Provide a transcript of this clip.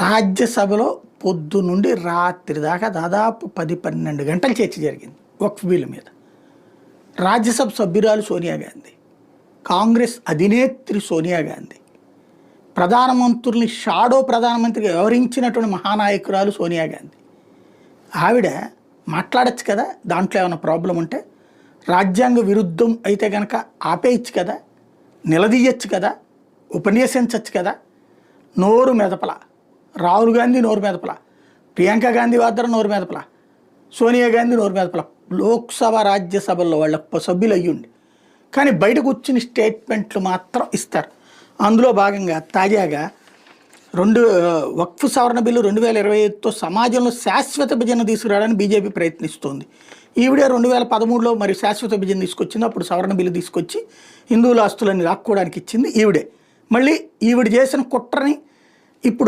రాజ్యసభలో పొద్దు నుండి రాత్రి దాకా దాదాపు పది పన్నెండు గంటలు చర్చ జరిగింది వక్ఫ్ బిల్లు మీద. రాజ్యసభ సభ్యురాలు సోనియా గాంధీ కాంగ్రెస్ అధినేత్రి సోనియా గాంధీ ప్రధానమంత్రుల్ని షాడో ప్రధానమంత్రిగా వ్యవహరించినటువంటి మహానాయకురాలు సోనియా గాంధీ. ఆవిడ మాట్లాడచ్చు కదా దాంట్లో ఏమైనా ప్రాబ్లం ఉంటే రాజ్యాంగ విరుద్ధం అయితే కనుక ఆపేయచ్చు కదా నిలదీయచ్చు కదా ఉపన్యసించవచ్చు కదా నోరు మెదపల రాహుల్ గాంధీ నోరు మెదపల ప్రియాంక గాంధీ వాద్ర నోరు మెదపల సోనియా గాంధీ నోరు మెదపల లోక్సభ రాజ్యసభల్లో వాళ్ళ సభ్యులు అయ్యుండి. కానీ బయటకు వచ్చిన స్టేట్మెంట్లు మాత్రం ఇస్తారు. అందులో భాగంగా తాజాగా రెండు వక్ఫ్ సవరణ బిల్లు రెండు వేల ఇరవై ఐదుతో సమాజంలో శాశ్వత విభజన తీసుకురావడానికి బీజేపీ ప్రయత్నిస్తోంది. ఈవిడే రెండు వేల పదమూడులో మరి శాశ్వత విభజన తీసుకొచ్చింది అప్పుడు సవరణ బిల్లు తీసుకొచ్చి హిందువుల ఆస్తులని లాక్కోవడానికి ఇచ్చింది ఈవిడే మళ్ళీ ఈవిడ చేసిన కుట్రని ఇప్పుడు